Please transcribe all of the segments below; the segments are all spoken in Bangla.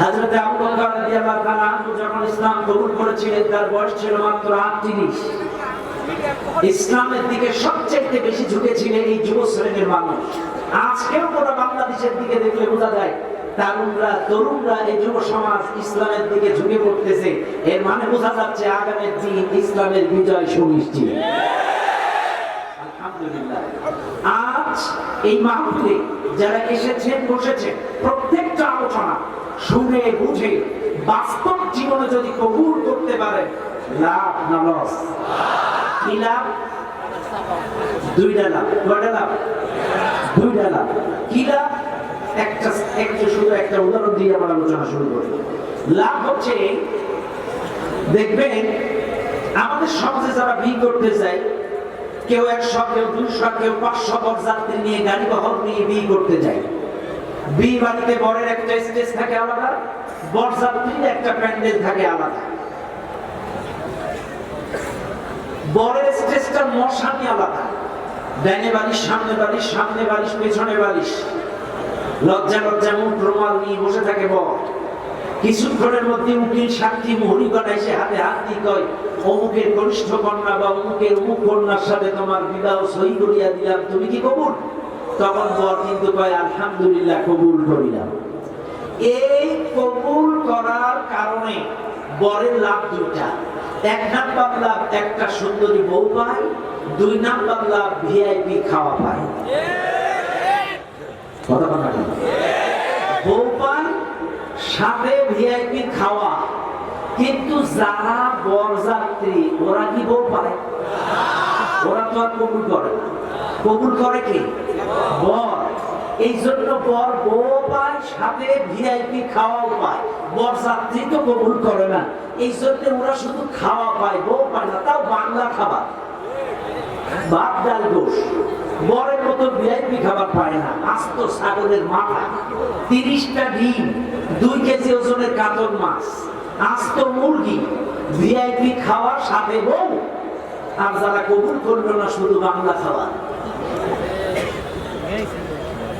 হযরত আবু বকর রাদিয়াল্লাহু তাআলা যখন ইসলাম কবুল করেছিলেন, তার বয়স ছিল মাত্র 38 ইসলামের দিকে সবচেয়ে বেশি ঝুঁকেছিলেন এই যুব শ্রেণির মানুষ। আজকেও বাংলাদেশের দিকে দেখলে বোঝা যায় তরুণরা এই যুব সমাজ ইসলামের দিকে ঝুঁকে পড়তেছে। এর মানে বোঝা যাচ্ছে আগামী দিন ইসলামের বিজয় সুনিশ্চিত। আজ এই মাহফিলে যারা এসেছেন, বসেছেন, প্রত্যেকটা আলোচনা শুনে, বুঝে, বাস্তব জীবনে যদি কবুল করতে পারে, লাভ না লস? কি লাভ? কয়টা লাভ? কি লাভ? একটা, একটু শুধু একটা উদাহরণ দিয়ে আমার আলোচনা শুরু করি। লাভ হচ্ছে, দেখবেন, আমাদের সমাজে যারা বিয়ে করতে যায় কেউ একশো, কেউ দুইশো, কেউ পাঁচশো বর যাত্রী নিয়ে গাড়ি বহর নিয়ে বিয়ে করতে যায় বিয়ে বরের একটা স্টেজ থাকে আলাদা একটা প্যান্ডেল থাকে আলাদা। বরের স্টেজটা মশানি আলাদা। ডাইনে বালিশ, সামনে বালিশ সামনে বালিশ, পেছনে বালিশ। লজ্জা লজ্জা মুখ রুমাল নিয়ে বসে থাকে বর। কিছুক্ষণের মধ্যে উকিল সাক্ষী মুহুরি করাই সে হাতে হাত দিয়ে কয়, অমুকের কনিষ্ঠ কন্যা বা অমুকের অমুক কন্যার সাথে তোমার বিবাহ সই করিয়া দিলাম, তুমি কি কবুল? তখন বর কিন্তু কয়, আলহামদুলিল্লাহ, কবুল করিলাম। এই কবুল করার কারণে বরের লাভ দুইটা। এক নাম্বার লাভ একটা সুন্দরী বউ পায়, দুই নাম্বার লাভ ভিআইপি খাওয়া পায়। কথা কথা বউ পায়, সাথে ভিআইপি খাওয়া। কিন্তু যারা বরযাত্রী, ওরা কি বউ পায়? ওরা তো আর কবুল করে না। কবুল করে কি? বর। এই জন্য বর বউ পায়, সাথে ভিআইপি খাওয়াও পায়। বর যাত্রী তো কবুল করে না। এই জন্য ওরা শুধু খাওয়া পায়, বউ পায় না, তাও বাংলা খাবার। ভাত ডাল গোশ। বরের মতো ভিআইপি খাবার পায় না, আস্ত ছাগলের মাথা। তিরিশটা ডিম, দুই কেজি ওজনের কাতল মাছ, আস্ত মুরগি। ভিআইপি খাওয়ার সাথে বউ। আর যারা কবুল করল না, শুধু বাংলা খাবার।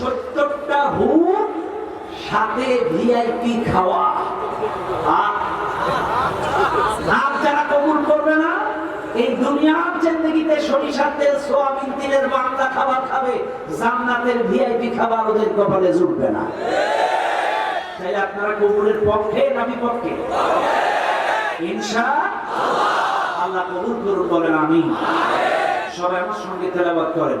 সত্তরটা হুর, সাথে ভিআইপি খাওয়া। আর যারা কবুল করবে না, এই দুনিয়ার জিন্দগিতে সরিষার তেল, সোয়াবিন, তেলের বাংলা খাবার খাবে, জান্নাতের ভিআইপি খাবার ওদের কপালে জুটবে না। তাই আপনারা কবুলের পক্ষে না বিপক্ষে ইনশা আল্লাহ কবুল করুন বলেন আমি সবাই আমার সঙ্গে তেলাবাদ করেন।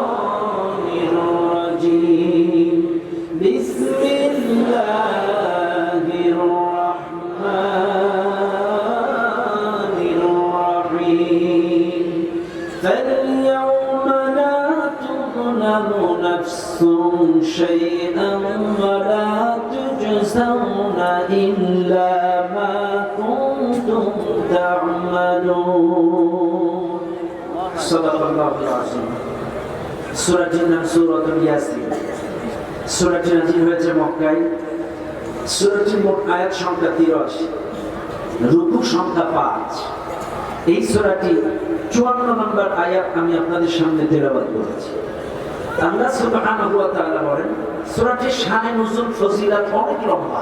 হয়েছে মক্কায়। সূরাটির মোট আয়াত সংখ্যা 83 রুকু সংখ্যা 5 এই 54 নম্বর আমি আপনাদের সামনে তেলাওয়াত করেছি। আল্লাহ সুবহানাহু বলেন সূরাটির শানে নুজুল ফজিলত অনেক লম্বা।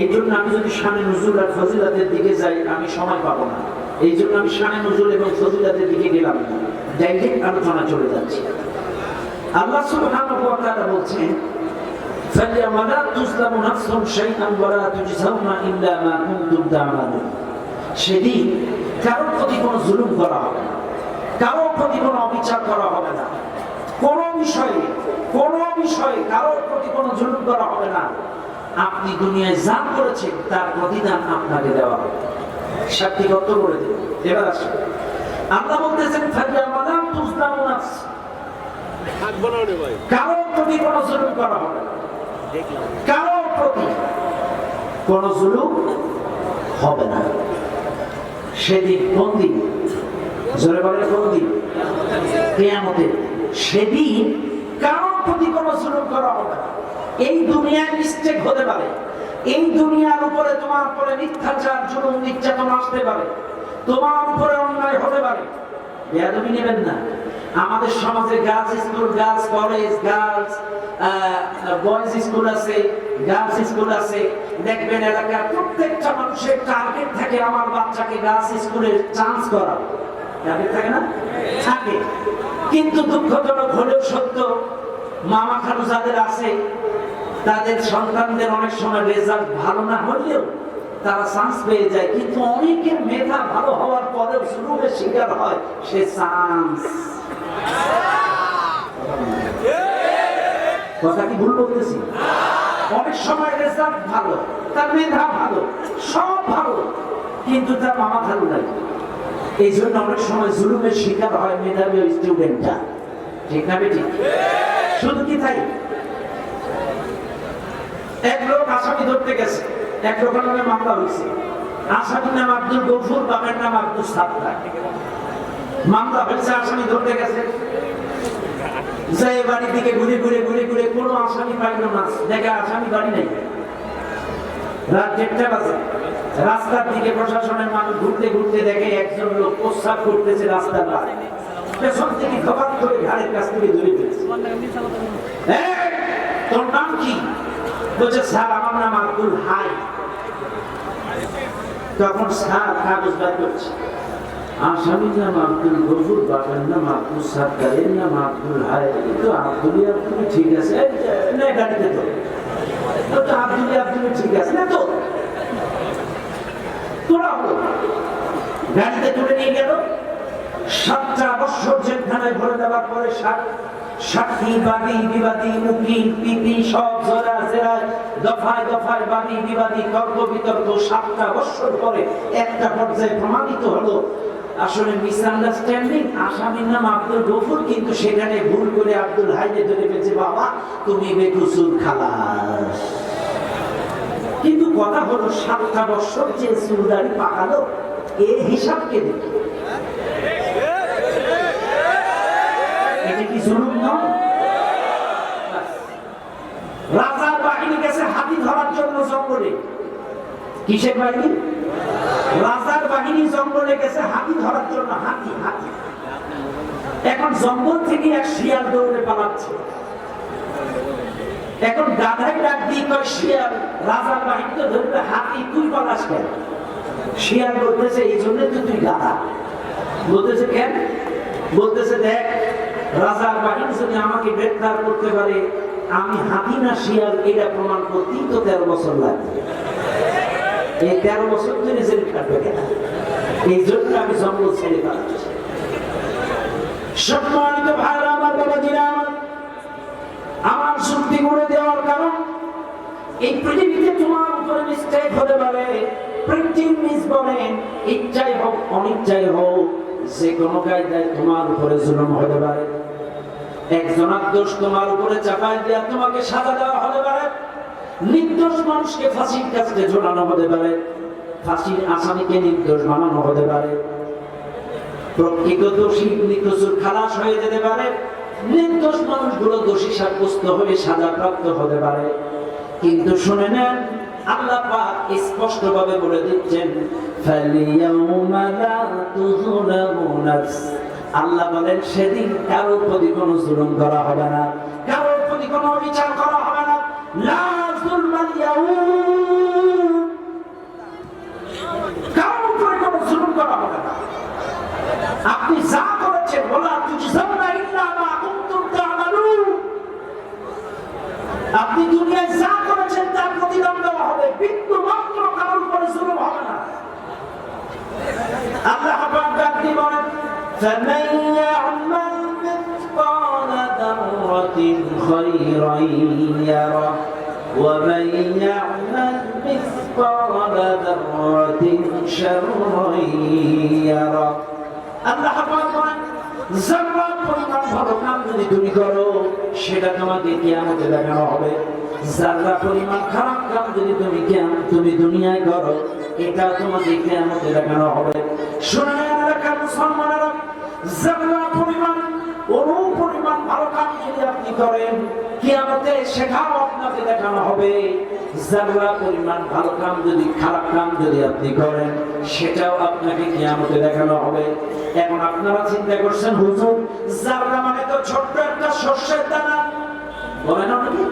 এই জন্য আমি যদি শানে নুজুল আর ফজিলাতের দিকে যাই, আমি সময় পাবো না। এই জন্য আমি শানে নুজুল এবং ফজিলাতের দিকে গেলাম না ডাইরেক্ট আলোচনা চলে যাচ্ছে আল্লাহ সুবহানাহু ওয়া তাআলা বলছেন فَالْيَوْمَ لَا تُظْلَمُ نَفْسٌ شَيْئًا وَلَا تُجْزَوْنَ إِلَّا مَا كُنتُمْ تَعْمَلُونَ সেদিন কারোর প্রতি কোনো জুলুম করা হবে না কারোর প্রতি কোনো অবিচার করা হবে না কোন বিষয়ে কোন বিষয়ে কারোর প্রতি কোনো জুলুম করা হবে না আপনি দুনিয়ায় যা করেছেন তার প্রতিদান আপনাকে দেওয়া হবে সাক্ষী কত করে দেব এবার আসুন। আল্লাহ বলতেছেন ফাজা মালাম তুজলামু নাফস। থাকব না রে ভাই। কারও প্রতি কোনো জুলুম করা হবে না। প্রতি কোনো জুলুম হবে না। সেদিন কোন দিন? জোরে বলে কোন দিন? কেয়ামতের। সেদিন কারোর প্রতি কোন জুলুম করা হবে না। এই দুনিয়ায় মিস্টেক হতে পারে। এই দুনিয়ার উপরে তোমার উপরে মিথ্যাচার, জুলুম, নির্যাতন আসতে পারে। তোমার উপরে অন্যায় হতে পারে। বেয়াদবি নেবেন না। আমাদের সমাজে girls school girls college girls boys school আছে গার্লস স্কুল আছে। দেখবেন এলাকার প্রত্যেকটা মানুষের টার্গেট থাকে আমার বাচ্চাকে গার্লস স্কুলে চান্স করা। টার্গেট থাকে না? থাকে। কিন্তু দুঃখজনক হলেও সত্য, মামা খালু যাদের আছে তাদের সন্তানদের অনেক সময় রেজাল্ট ভালো না হলেও তারা চান্স পেয়ে যায়, কিন্তু অনেকের মেধা ভালো হওয়ার পরেও শুরুতে শিকার হয়, সে চান্স কথা কি ভুল বলতেছি? অনেক সময় রেজাল্ট ভালো, তার মেধা ভালো, সব ভালো, কিন্তু তার মামা ভালো লাগে এই জন্য অনেক সময় জুলুমের শিকার হয় মেধাবী ওই স্টুডেন্টটা ঠিক না বেটি শুধু কি তাই? এক লোক আসামি ধরতে গেছে, এক লোকের নামে মামলা হয়েছে। আসামির নাম আব্দুল গফুর, বাপের নাম আব্দুল সাত্তার। মামলা হয়েছে, আসামি ধরতে গেছে। যে বাড়ির দিকে ঘুরে ঘুরে ঘুরে ঘুরে কোনো আসামি পাইল না, দেখে আসামি বাড়ি নেই। রাত দেড়টা বাজে। রাস্তার দিকে প্রশাসনের মানুষ ঘুরতে ঘুরতে দেখে একজন লোক প্রস্রাব করতেছে রাস্তার পাশে পেছন থেকে খবর করে ঘাড়ের কাছ থেকে ধরে ফেলেছে। তোর নাম কি? বলছে, স্যার, আমার নাম আব্দুল হাই। তখন স্যার কাগজ বার করছে। আসামির নাম আব্দুল গফুর, বাবার নাম আব্দুল সাদ্দারের নাম আব্দুল হাই। তো আব্দুল আব্দুল ঠিক আছে। নে গাড়িতে তো। আব্দুল আব্দুল ঠিক আছে, না তো। তোরা গাড়িতে তুলে নিয়ে গেল। সাতটা বছর জেলখানায় ভরে দেওয়ার পরে সাত সাক্ষী বাদী, বিবাদী উকিল পিপি, সব জোড়া জেরায় দফায় দফায় বাদী, বিবাদী তর্ক বিতর্ক সাতটা বছর পরে একটা পর্যায়ে প্রমাণিত হলো। আসলে মিসআন্ডারস্ট্যান্ডিং আসামির নাম আব্দুল গফুর, কিন্তু সেখানে ভুল করে আব্দুল হাইদে ধরে পেয়েছে বাবা, তুমি বেকুসুর খালাস। কিন্তু কথা হলো, সাতটা বছর যে চুলদারি পাকালো এর হিসাব কে দেখি এটা কি জুলুম নয় রাজার বাহিনী গেছে হাতি ধরার জন্য জঙ্গলে। কিসের বাহিনী? রাজার বাহিনী জঙ্গলে গেছে হাতি ধরার জন্য। হাতি হাতি। এখন জঙ্গল থেকে এক শিয়াল দৌড়ে পালাচ্ছে। এখন গাধাই ডাক দিয়ে কয়, শিয়াল, রাজার বাহিনীকে ধরবে হাতি, তুই পালাস কেন? শিয়াল বলতেছে, এই জন্য তো তুই গাধা। বলতেছে, কেন? বলতেছে, দেখ রাজার বাহিনী যদি আমাকে গ্রেফতার করতে পারে, আমি হাতি না শিয়াল এটা প্রমাণ করতেই তো তেরো বছর লাগবে। এই তেরো বছর ধরে জেল কাটবে কেন? এই জন্য আমি জঙ্গল ছেড়ে পাচ্ছি সম্মানিত ভাইরা আমার বাবাজিরা, আমার আমার শক্তি করে দেওয়ার কারণ, এই পৃথিবীতে তোমার উপরে মিস্টেক হতে পারে প্রিন্টিং মিস বলেন ইচ্ছাই হোক, অনিচ্ছাই হোক যে কোনো কায়দায় তোমার উপরে জুলুম হতে পারে। একজনের দোষ তোমার উপরে চাপায় দেওয়া তোমাকে সাজা দেওয়া হতে পারে। নির্দোষ মানুষকে ফাঁসির কাছে ঝোলানো হতে পারে। ফাঁসির আসামিকে নির্দোষ বানানো হতে পারে। প্রকৃত দোষী নিকসুর খালাস হয়ে যেতে পারে। নির্দোষ মানুষগুলো দোষী সাব্যস্ত হয়ে সাজাপ্রাপ্ত হতে পারে। কিন্তু শুনে নেন আল্লাহ পাক বলে দিচ্ছেন, ফালিয়াউমা লা নাফস। আল্লাহ বলেন, সেদিন কারোর প্রতি কোনো জুলুম করা হবে না কারোর প্রতি কোনো অবিচার করা হবে না। লা যুলমাল ইয়াউম। কোনো জুলুম করা হবে না। আপনি যা করেছেন বলা ইল্লা মা কুনতুম আপনি দুনিয়ায় যা করেছেন, তার প্রতিদান বিন্দু মাত্র কারোর উপরে জুলুম হবে না আল্লাহ পাক ডাক দিয়ে বলেন فمن يعمل مثقال ذرة خيرا يره ومن يعمل مثقال ذرة شرا يره আল্লাহ পাক বলেন যারা পরিমাণ ভালো কাম যদি তুমি দেখানো হবে। যারা পরিমাণ খারাপ কাম যদি তুমি কিয়াম- তুমি দুনিয়ায় করো এটা তোমাকে কিয়ামতে দেখানো হবে। শোনা এলাকার মুসলমানেরা পরিমাণ কাম যদি আপনি করেন কিয়ামতে সেটাও আপনাকে দেখানো হবে যারা পরিমাণ ভালো কাম যদি, খারাপ কাম যদি আপনি করেন, সেটাও আপনাকে কিয়ামতে দেখানো হবে। এখন আপনারা চিন্তা করছেন, হুজুর জাররা মানে তো ছোট্ট একটা শস্যের দানা। বলেন নাকি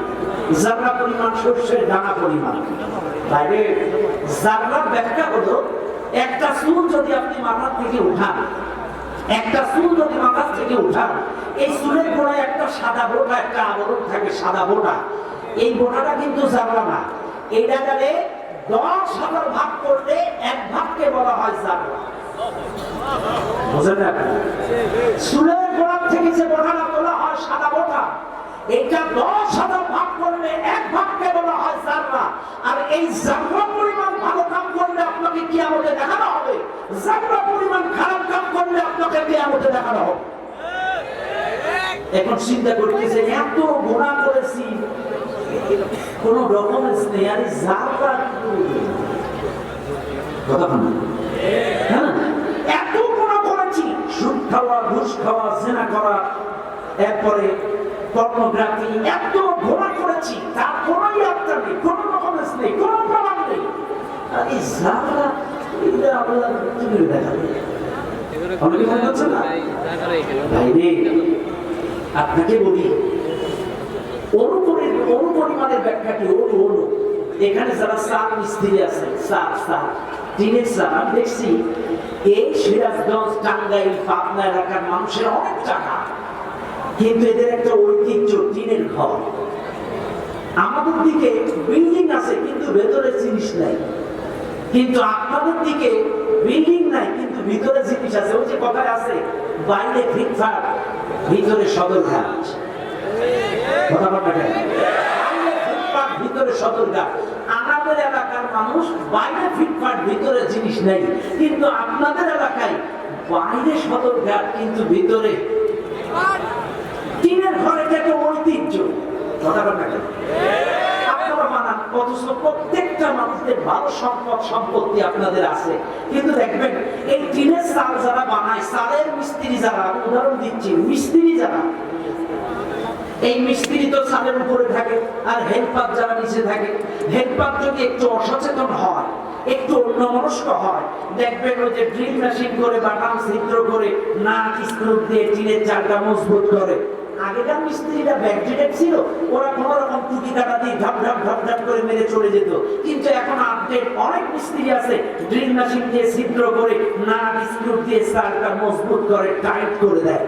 জাররা পরিমাণ শস্যের দানা পরিমাণ। বাইরে জাররার ব্যাখ্যা হলো, একটা চুল যদি আপনি মাথার থেকে উঠান একটা চুল যদি মাথার থেকে উঠান এই চুলের গোড়ায় একটা সাদা বোটা, একটা আবরণ থাকে, সাদা বোটা। এই বোটাটা কিন্তু জানা না এটা গেলে দশ হাজার ভাগ করলে এক ভাগকে বলা হয় জানা বুঝলেন গোড়ার থেকে যে বোটাটা তোলা হয় সাদা বোটা এটা দশ হাজার ভাগ করলে এক ভাগকে বলা হয় জাররা আর এই জাররা পরিমাণ ভালো কাম করলে আপনাকে কিয়ামতে দেখানো হবে। জাররা পরিমাণ খারাপ কাম করলে আপনাকে কিয়ামতে দেখানো হবে। এখন চিন্তা করতেছে এত গোনা করেছি, কোন রকমের স্নেহারি জাররা কথা হ্যাঁ? এত গুণা করেছি, সুদ খাওয়া, ঘুষ খাওয়া, জেনা করা, এরপরে পর্নোগ্রাফি এত ঘোড়া করেছি, তার কোনো ইয়াত্রা নেই নেই, কোনো প্রমাণ নেই। না? ভাইরে আপনাকে বলি অনুপরি অনুপরিমাণের ব্যাখ্যাটি অনু অনু। এখানে যারা সার মিস্ত্রি আছে সার টিনের সার আমি দেখছি, এই সিরাজগঞ্জ, টাঙ্গাইল, পাবনা এলাকার মানুষের অনেক টাকা। কিন্তু এদের একটা ঐতিহ্য টিনের ঘর। আমাদের দিকে বিল্ডিং আছে কিন্তু ভেতরে জিনিস নাই। কিন্তু আপনাদের দিকে বিল্ডিং নাই কিন্তু ভিতরে জিনিস আছে। ওই যে কথায় আছে বাইরে ফিটফাট ভিতরে? বাইরে ফিটফাট, ভিতরে সদরঘাট আমাদের এলাকার মানুষ বাইরে ফিটফাট ভিতরে জিনিস নেই। কিন্তু আপনাদের এলাকায় বাইরে সদরঘাট কিন্তু ভিতরে ঘরে থেকে ঐতিহ্য আর হেল্পার যারা নিচে থাকে, হেল্পার একটু অসচেতন হয়, একটু অন্যমনস্ক হয়, দেখবেন ওই যে ড্রিল মেশিন করে বাটাম ছিদ্র করে না স্ক্রু দিয়ে টিনের চালটা মজবুত করে। আগেকার মিস্ত্রিরা ছিল ওরা কোন রকম কাটা দিয়ে করে মেরে চলে যেত। কিন্তু এখন আপডেট অনেক মিস্ত্রি আছে ড্রিল মেশিন দিয়ে ছিদ্র করে না স্ক্রু দিয়ে চালটা মজবুত করে টাইট করে দেয়।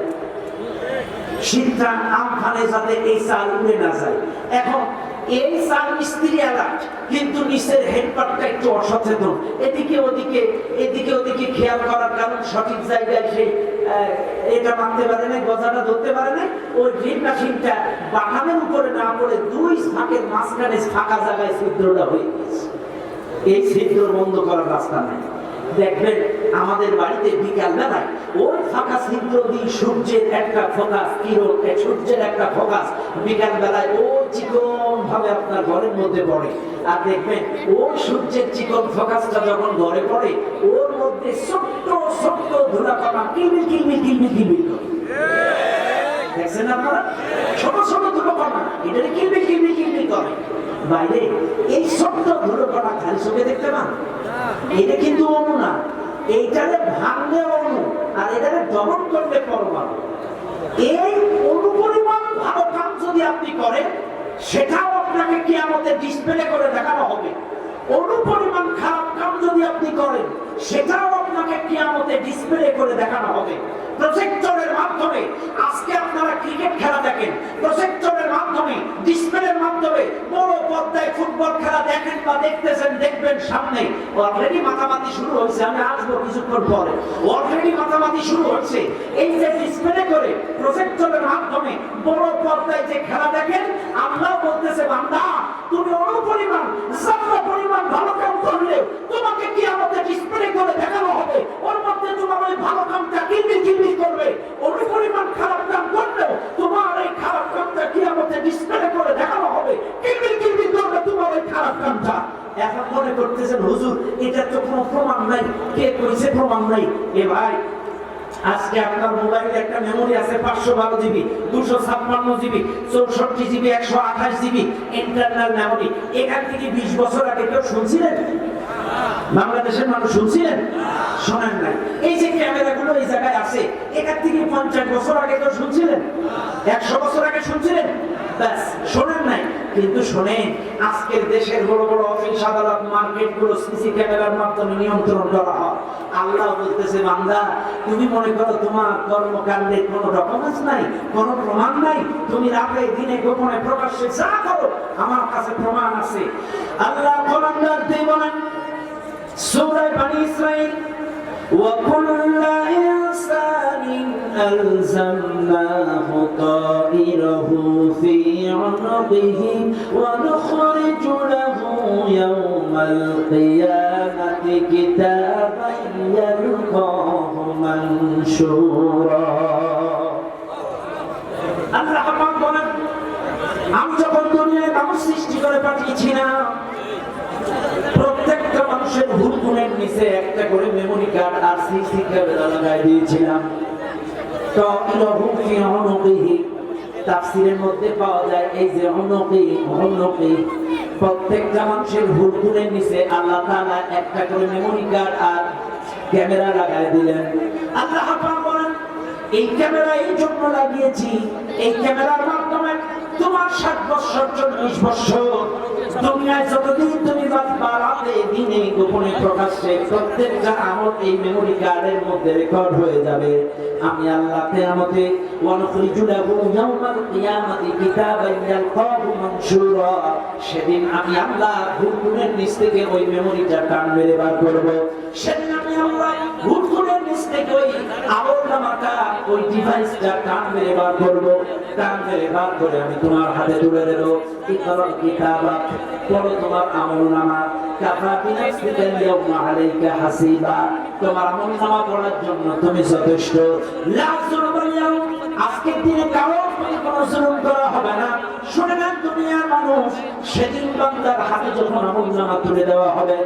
যাতে এই চাল উড়ে না যায়। এখন এই চাল মিস্ত্রি অ্যালার্ট কিন্তু নিচের হেডপারটা একটু অসচেতন। এদিকে ওদিকে এদিকে ওদিকে খেয়াল করার কারণ সঠিক জায়গায় আহ, এটা মানতে পারে না গজাটা ধরতে পারে না ওই ড্রিল মেশিনটা বাগানের উপরে না পড়ে দুই ফাঁকের মাঝখানে ফাঁকা জায়গায় ছিদ্রটা হয়ে গেছে এই ছিদ্র বন্ধ করার রাস্তা নাই। দেখবেন আমাদের বাড়িতে বিকাল বেলায় ওই ফাঁকা ছিদ্র দিয়ে সূর্যের একটা ফোকাস, কিরণ সূর্যের একটা ফোকাস বিকাল বেলায় ও চিকন ভাবে আপনার ঘরের মধ্যে পড়ে। আর দেখবেন ওই সূর্যের চিকন ফোকাসটা যখন ঘরে পড়ে, ওর মধ্যে ছোট্ট ছোট্ট ধুলা কণা কিলমিল কিলমিল কিলমিল কিলমিল করে। দেখছেন আপনারা? ছোট ছোট ধুলোকণা এটা কিলবিল কিলবিল কিলবিল করে। বাইরে এই ছোট্ট ধুলোকণা খালি চোখে দেখতে পান? এটা কিন্তু অণু না। এইটারে ভাঙলে অণু, আর এটারে দমন করলে পরমাণু। এই অনুপরিমাণ ভালো কাম যদি আপনি করেন, সেটাও আপনাকে কিয়ামতে ডিসপ্লে করে দেখানো হবে। অনুপরিমাণ খারাপ যদি আপনি করেন, সেটাও আপনাকে কিয়ামতে ডিসপ্লে করে দেখানো হবে। প্রজেক্টরের মাধ্যমে, আজকে আপনারা ক্রিকেট খেলা দেখেন। প্রজেক্টরের মাধ্যমে ডিসপ্লের মাধ্যমে বড় পর্দায় ফুটবল খেলা দেখেন বা দেখতেছেন, দেখবেন সামনে। অলরেডি মাতামাতি শুরু হয়েছে, আমি আসব কিছুক্ষণ পরে। অলরেডি মাতামাতি শুরু হচ্ছে এই যে ডিসপ্লে করে প্রজেক্টরের মাধ্যমে বড় পর্দায় যে খেলা দেখেন, আল্লাহ বলতেছে, বান্দা, তুমি অনুপরিমাণ জাতটা পরিমাণ ভালো কাম করলে তোমাকে কি আমাদের ডিসপ্লে করে দেখানো হবে। ওর মধ্যে তোমার ওই ভালো কামটা কিলবিল কিলবিল করবে। অনুপরিমাণ খারাপ কাম করলেও তোমার এই খারাপ কামটা কি আমাদের ডিসপ্লে করে দেখানো হবে। কিলবিল কিলবিল করবে তোমার ওই খারাপ কামটা। এখন মনে করতেছেন, হুজুর এটা তো কোনো প্রমাণ নাই। কে করেছে প্রমাণ নাই? এ ভাই, আজকে আপনার মোবাইলে একটা মেমোরি আছে, পাঁচশো বারো জিবি, দুশো ছাপ্পান্ন জিবি, চৌষট্টি জিবি, একশো আঠাশ জিবি ইন্টারনাল মেমোরি এখান থেকে বিশ বছর আগে কেউ শুনছিলেন? বাংলাদেশের মানুষ শুনছিলেন? শোনেন নাই। এই যে ক্যামেরাগুলো এই জায়গায় আছে, এখান থেকে পঞ্চাশ বছর আগে তো শুনছিলেন? একশো বছর আগে শুনছিলেন? শোনেন নাই। কিন্তু শোনেন, আজকের দেশের বড় বড় অফিস আদালত মার্কেটগুলো সিসি ক্যামেরার মাধ্যমে নিয়ন্ত্রণ করা হয়। আল্লাহ বলতেছে, বান্দা, তুমি মনে করো তোমার কর্মকাণ্ডে কোনো ডকুমেন্টস নাই, কোনো প্রমাণ নাই? তুমি রাতে, দিনে, গোপনে প্রকাশ্যে যা করো, আমার কাছে প্রমাণ আছে। আল্লাহ দিয়ে বলেন সূরা বনি ইসরাঈল ওয়া কুল্লা ইনসানিন আলজামনাহু তাইরাহু ফি উনবিহি ওয়া নুখরিজু লাহু ইয়াওমাল কিয়ামাতি কিতাবান ইয়ালকাহু মানশুরা. আল্লাহ পাক বলেন, আমি যখন দুনিয়ায় মানুষ সৃষ্টি করে পাঠিয়েছিলাম মানুষের হুকুমের নিচে একটা করে মেমোরি কার্ড আর সিসি ক্যামেরা লাগাই দিয়েছিলাম। মধ্যে পাওয়া যায়, এই যে প্রত্যেকটা নিচে আল্লাহ একটা করে মেমোরি কার্ড আর ক্যামেরা লাগাই দিলেন। আল্লাহ এই জন্য লাগিয়েছি। এই ক্যামেরার মাধ্যমে তোমার ষাট বছর চল্লিশ বছর দুনিয়ায় যতদিন তুমি দিনে, গোপনে প্রত্যেকটা আমল এই মেমোরি কার্ডের মধ্যে রেকর্ড হয়ে যাবে। আমি সেদিন আমি আল্লাহ নিচ থেকে ওই মেমোরিটা টান মেরে বার করব। সেদিন আমি আল্লাহ থেকে ওই ওই মেরে বার করব মেরে বার করে আমি তোমার হাতে তুলে দেব পড়ো তোমার আমল নামা। কাফা বিনাফসিকা হাসিবা। তোমার আমল নামা পড়ার জন্য তুমি যথেষ্ট। আজকের দিনে কারও প্রতি কোনো জুলুম করা হবে না। শুনে নেন দুনিয়ার মানুষ, সেদিন বান্দার হাতে যখন আমল নামা তুলে দেওয়া হবে,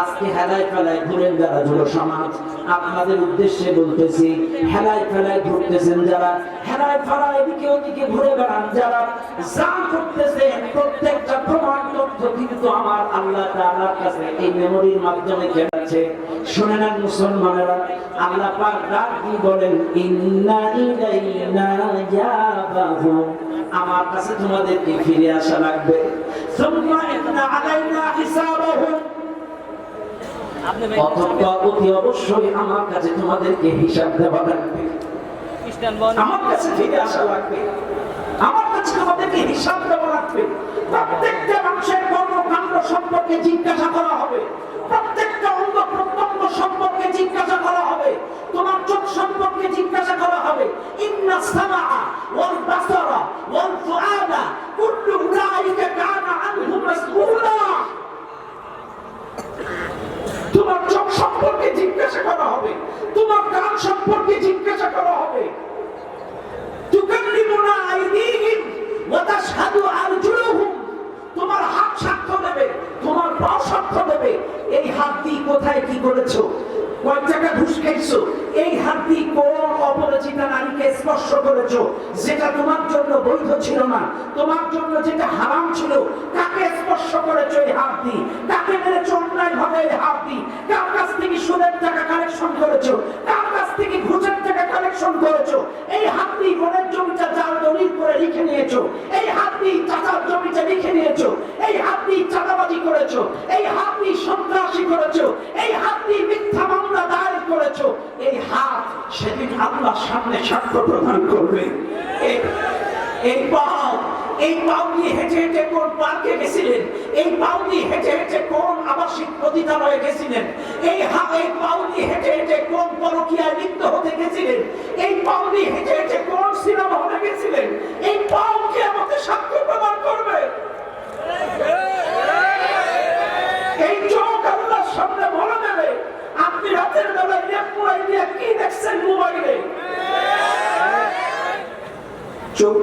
আজকে হেলায় ফেলায় ঘুরেন যারা যুব সমাজ। আপনাদের উদ্দেশ্যে বলতেছি, হেলায় ফেলায় ঘুরতেছেন যারা, হেলায় ফেলায় এদিকে ওদিকে ঘুরে বেড়ান যারা। যা করতেছেন প্রত্যেকটা প্রমাণ তথ্য কিন্তু আমার আল্লাহ তাআলার কাছে এই মেমোরির মাধ্যমে গেছে শুনে নেন মুসলমানেরা, আল্লাহ পাক ডাক দিয়ে বলেন আমার কাছে তোমাদেরকে ফিরে আসা লাগবে। অতি অবশ্যই আমার কাছে তোমাদেরকে হিসাব দেওয়া লাগবে। আমার কাছে ফিরে আসা লাগবে। আমার কাছে তোমাদেরকে হিসাব দেওয়া লাগবে। প্রত্যেকটা মানুষের কর্মকাণ্ড সম্পর্কে জিজ্ঞাসা করা হবে। সম্পর্কে জিজ্ঞাসা করা হবে, ইন্না সামা ওয়াল বাসারা ওয়াল ফুআদা কুল্লু উলাইকা কানা আনহু মাসউলা তোমার চোখ সম্পর্কে জিজ্ঞাসা করা হবে, তোমার কান সম্পর্কে জিজ্ঞাসা করা হবে। তুকাল্লিমুনা আইদিহিম ওয়া তাশহাদু আরজুলুহুম। তোমার হাত সাক্ষ্য দেবে, তোমার পা সাক্ষ্য দেবে। এই হাত দিয়ে কোথায় কি করেছ? কয় টাকা ঘুষ এই হাত দিয়ে কোন নারীকে স্পর্শ করেছ? যেটা তোমার জন্য বৈধ ছিল না। তোমার জন্য যেটা হারাম ছিল, কাকে স্পর্শ করেছ এই হাত দিয়ে? কাকে মেরেছো অন্যায় ভাবে এই হাত দিয়ে? কার কাছ থেকে সুদের টাকা কালেকশন করেছ? কার থেকে ঘুষের টাকা কালেকশন করেছ। এই হাত দিয়ে বোনের জমিটা জাল দলিল করে লিখে নিয়েছো। এই হাত দিয়ে চাচার জমিটা লিখে নিয়েছো। এই হাত দিয়ে চাঁদাবাজি করেছ। এই হাত দিয়ে সন্ত্রাসী করেছ। এই হাত দিয়ে মিথ্যা মামলা দায়ের করেছ। এই হাত সেদিন আল্লাহর সামনে সাক্ষ্য প্রদান করবে। এই পাও এই পাউনি দিয়ে হেঁটে হেঁটে কোন পার্কে গেছিলেন? এই পাউনি দিয়ে হেঁটে হেঁটে কোন আবাসিক পতিতালয়ে গেছিলেন? এই হা, এই পাও হেঁটে হেঁটে কোন পরকিয়ায় লিপ্ত হতে গেছিলেন? এই পাও হেঁটে হেঁটে কোন সিনেমা হলে গেছিলেন? এই পাও কে আমাকে সাক্ষ্য প্রদান করবে। এই চোখ আল্লাহর সামনে ভরে দেবে। আপনি রাতের বেলা রিয়াক পুরাই দিয়ে কি দেখছেন মোবাইলে? চোখ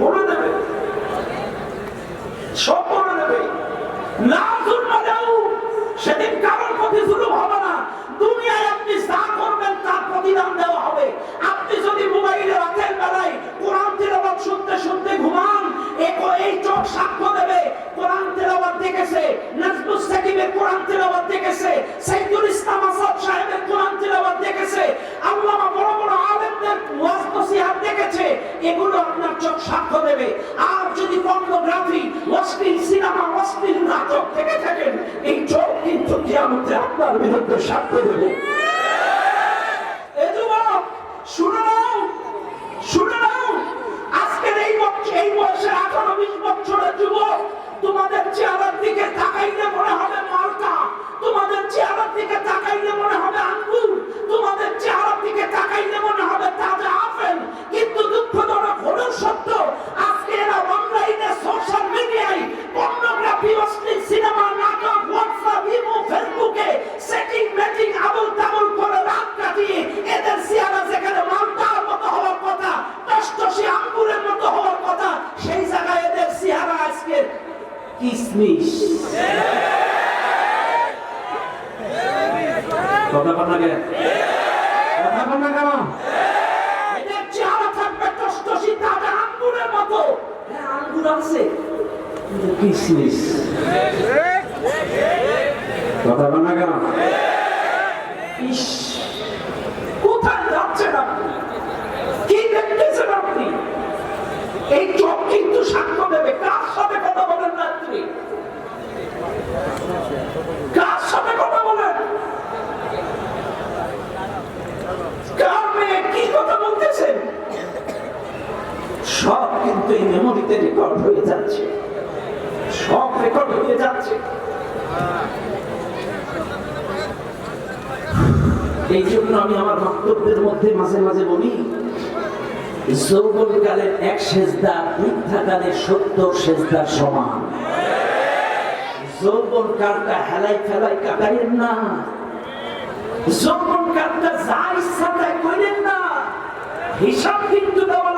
দেখেছে, সাইদুল ইসলাম আসাদ সাহেবের কোরআন তেলাওয়াত দেখেছে, আল্লামা বড় বড় আলেমদের ওয়াজ নসিহত দেখেছে, এগুলো আপনার চোখ সাক্ষ্য দেবে। আর যদি পর্নোগ্রাফি, অশ্লীল সিনেমা, অশ্লীল নাটক থেকে থাকেন, এই চোখ কিন্তু কিয়ামতে আপনার বিরুদ্ধে সাক্ষ্য দেবে। সেটিং মেটিং আবল তাবল করে রাত কাটিয়ে এদের চেহারা যেখানে মালটার মতো হওয়ার কথা টসটসে আঙ্গুরের মতো হওয়ার কথা সেই জায়গায় এদের চেহারা আজকে কিসমিস। কথা বলা গেল কথা বলা গেল এদের চেহারা থাকবে টসটসি তাজা আঙ্গুরের মতো। হ্যাঁ আঙ্গুর আছে। কিসমিস কথা বলা গেল ইস কোথায় যাচ্ছেন আপনি কি দেখতেছেন আপনি এই চোখ কিন্তু সাক্ষ্য দেবে কার সাথে কথা বলেন রাত্রি কার সাথে কথা বলেন কার মেয়ে কি কথা বলতেছেন সব মেমোরিতে রেকর্ড হয়ে যাচ্ছে। সব রেকর্ড হয়ে যাচ্ছে। এই জন্য আমি আমার বক্তব্যের মধ্যে মাঝে মাঝে বলি, যৌবনকালের এক সেজদা সত্তর সেজদার সমান। যৌবন হেলাই ফেলাই কাটাইয়েন না। যৌবন যা ইচ্ছা তাই না। হিসাব কিন্তু দেওয়া